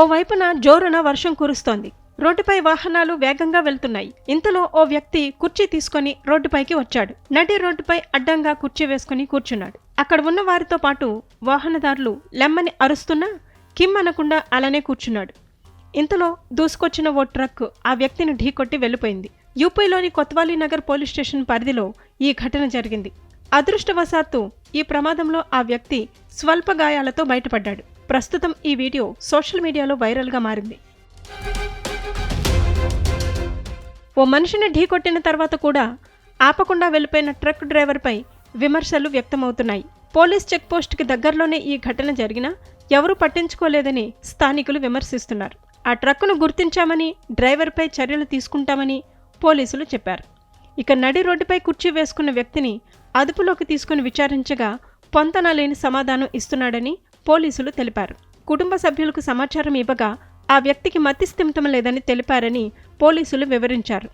ఓవైపున జోరున వర్షం కురుస్తోంది. రోడ్డుపై వాహనాలు వేగంగా వెళ్తున్నాయి. ఇంతలో ఓ వ్యక్తి కుర్చీ తీసుకొని రోడ్డుపైకి వచ్చాడు. నడి రోడ్డుపై అడ్డంగా కుర్చీ వేసుకుని కూర్చున్నాడు. అక్కడ ఉన్న వారితో పాటు వాహనదారులు లెమ్మని అరుస్తున్నా కిమ్ అనకుండా అలానే కూర్చున్నాడు. ఇంతలో దూసుకొచ్చిన ఓ ట్రక్ ఆ వ్యక్తిని ఢీకొట్టి వెళ్ళిపోయింది. యూపీలోని కొత్వాలీ నగర్ పోలీస్ స్టేషన్ పరిధిలో ఈ ఘటన జరిగింది. అదృష్టవశాత్తు ఈ ప్రమాదంలో ఆ వ్యక్తి స్వల్ప గాయాలతో బయటపడ్డాడు. ప్రస్తుతం ఈ వీడియో సోషల్ మీడియాలో వైరల్గా మారింది. ఓ మనిషిని ఢీకొట్టిన తర్వాత కూడా ఆపకుండా వెళ్ళిపోయిన ట్రక్ డ్రైవర్పై విమర్శలు వ్యక్తమవుతున్నాయి. పోలీస్ చెక్పోస్ట్కి దగ్గరలోనే ఈ ఘటన జరిగినా ఎవరూ పట్టించుకోలేదని స్థానికులు విమర్శిస్తున్నారు. ఆ ట్రక్కును గుర్తించామని డ్రైవర్పై చర్యలు తీసుకుంటామని పోలీసులు చెప్పారు. ఇక నడి రోడ్డుపై కుర్చీ వేసుకున్న వ్యక్తిని అదుపులోకి తీసుకుని విచారించగా పొంతన లేని సమాధానం ఇస్తున్నాడని పోలీసులు తెలిపారు. కుటుంబ సభ్యులకు సమాచారం ఇవ్వగా ఆ వ్యక్తికి మతిస్థిమితం లేదని తెలిపారని పోలీసులు వివరించారు.